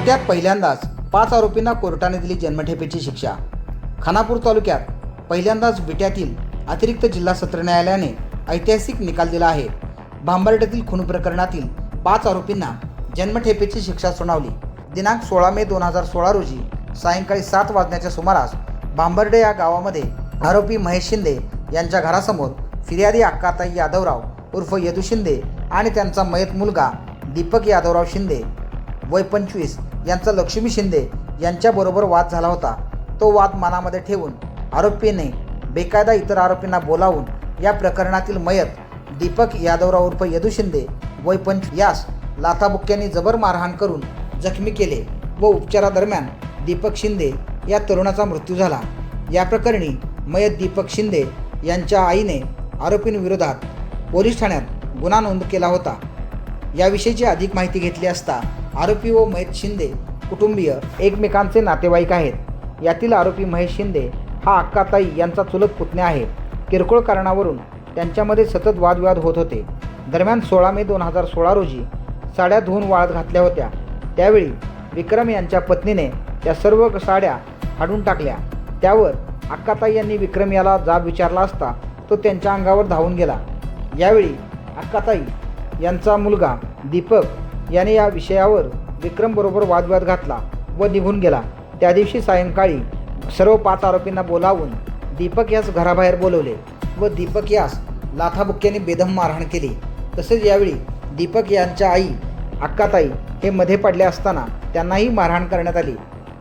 विट्यात पहिल्यांदाच पाच आरोपींना कोर्टाने दिली जन्मठेपेची शिक्षा. खानापूर तालुक्यात पहिल्यांदाच विट्यातील अतिरिक्त जिल्हा सत्र न्यायालयाने ऐतिहासिक निकाल दिला आहे. भांबर्ड्यातील खून प्रकरणातील पाच आरोपींना जन्मठेपेची शिक्षा सुनावली. दिनांक सोळा मे दोन हजार सोळा रोजी सायंकाळी सात वाजण्याच्या सुमारास भांबर्डे या गावामध्ये आरोपी महेश शिंदे यांच्या घरासमोर फिर्यादी अक्काताई यादवराव उर्फ यदू शिंदे आणि त्यांचा मयत मुलगा दीपक यादवराव शिंदे वय पंचवीस यांचा लक्ष्मी शिंदे यांच्याबरोबर वाद झाला होता. तो वाद मनामध्ये ठेवून आरोपीने बेकायदा इतर आरोपींना बोलावून या प्रकरणातील मयत दीपक यादवराव उर्फ यदू शिंदे वय पंच यास लाथाबुक्क्यांनी जबर मारहाण करून जखमी केले व उपचारादरम्यान दीपक शिंदे या तरुणाचा मृत्यू झाला. या प्रकरणी मयत दीपक शिंदे यांच्या आईने आरोपींविरोधात पोलीस ठाण्यात गुन्हा नोंद केला होता. याविषयीची अधिक माहिती घेतली असता आरोपी व महेश शिंदे कुटुंबीय एकमेकांचे नातेवाईक आहेत. यातील आरोपी महेश शिंदे हा अक्काताई यांचा चुलत पुतण्या आहे. किरकोळ कारणावरून त्यांच्यामध्ये सतत वादविवाद होत होते. दरम्यान सोळा मे दोन हजार सोळा रोजी साड्या धुवून वाळत घातल्या होत्या. त्यावेळी विक्रम यांच्या पत्नीने त्या सर्व साड्या हाडून टाकल्या. त्यावर अक्काताई यांनी विक्रम याला जाब विचारला असता तो त्यांच्या अंगावर धावून गेला. यावेळी अक्काताई यांचा मुलगा दीपक याने या विषयावर विक्रमबरोबर वादविवाद घातला व निघून गेला. त्या दिवशी सायंकाळी सर्व पाच आरोपींना बोलावून दीपक यास घराबाहेर बोलवले व दीपक यास लाथाबुक्क्याने बेदम मारहाण केली. तसेच यावेळी दीपक यांच्या आई अक्काताई हे मध्ये पडले असताना त्यांनाही मारहाण करण्यात आली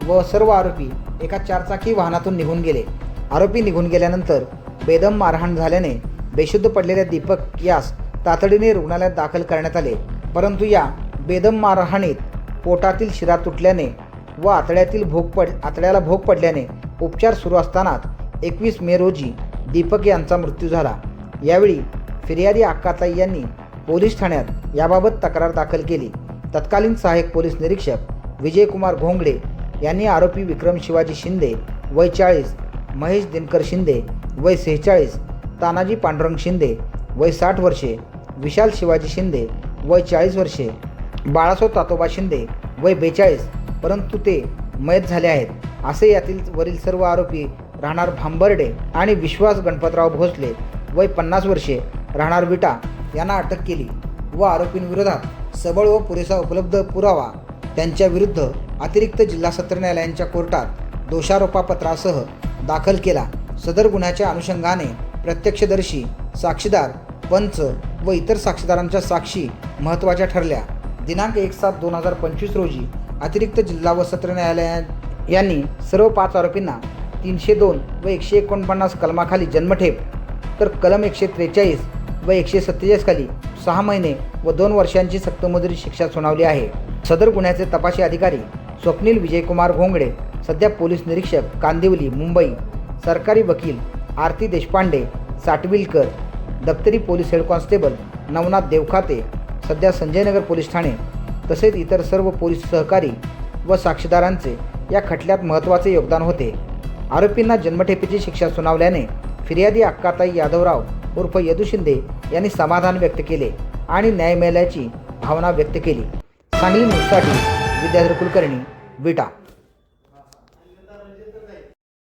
व सर्व आरोपी एका चारचाकी वाहनातून निघून गेले. आरोपी निघून गेल्यानंतर बेदम मारहाण झाल्याने बेशुद्ध पडलेल्या दीपक यास तातडीने रुग्णालयात दाखल करण्यात आले. परंतु या बेदम मारहाणीत पोटातील शिरा तुटल्याने व आतड्यातील भोग पड आतड्याला भोग पडल्याने उपचार सुरू असतानाच एकवीस मे रोजी दीपक यांचा मृत्यू झाला. यावेळी फिर्यादी अक्काताई यांनी पोलीस ठाण्यात याबाबत तक्रार दाखल केली. तत्कालीन सहाय्यक पोलीस निरीक्षक विजयकुमार घोंगडे यांनी आरोपी विक्रम शिवाजी शिंदे वय चाळीस महेश दिनकर शिंदे वय सेहेचाळीस तानाजी पांडुरंग शिंदे वय साठ वर्षे विशाल शिवाजी शिंदे वय चाळीस वर्षे बाळासो तातोबा शिंदे वय बेचाळीस परंतु ते मयत झाले आहेत. असे यातील वरील सर्व आरोपी राहणार भांबर्डे आणि विश्वास गणपतराव भोसले वय पन्नास वर्षे राहणार विटा यांना अटक केली व आरोपींविरोधात सबळ व पुरेसा उपलब्ध पुरावा त्यांच्या विरुद्ध अतिरिक्त जिल्हा सत्र न्यायालयांच्या कोर्टात दोषारोपापत्रासह दाखल केला. सदर गुन्ह्याच्या अनुषंगाने प्रत्यक्षदर्शी साक्षीदार पंच व इतर साक्षीदारांच्या साक्षी महत्त्वाच्या ठरल्या. दिनांक एक सात दोन हजार पंचवीस रोजी अतिरिक्त जिल्हा व सत्र न्यायालयात यांनी सर्व पाच आरोपींना तीनशे दोन व एकशे एकोणपन्नास कलमाखाली जन्मठेप तर कलम एकशे त्रेचाळीस व एकशे सत्तेचाळीस खाली सहा महिने व दोन वर्षांची सक्तमजुरी शिक्षा सुनावली आहे. सदर गुन्ह्याचे तपासी अधिकारी स्वप्नील विजयकुमार घोंगडे सध्या पोलीस निरीक्षक कांदिवली मुंबई सरकारी वकील Aarti Deshpande Satvilkar दप्तरी police head constable Navnath Devkhate सध्या संजयनगर पोलीस ठाणे तसेच इतर सर्व पोलीस सहकारी व साक्षीदारांचे या खटल्यात महत्त्वाचे योगदान होते. आरोपींना जन्मठेपेची शिक्षा सुनावल्याने फिर्यादी अक्काताई यादवराव उर्फ यदू शिंदे यांनी समाधान व्यक्त केले आणि न्याय मिळाल्याची भावना व्यक्त केली. सांगली न्यूजसाठी विद्याधर कुलकर्णी विटा.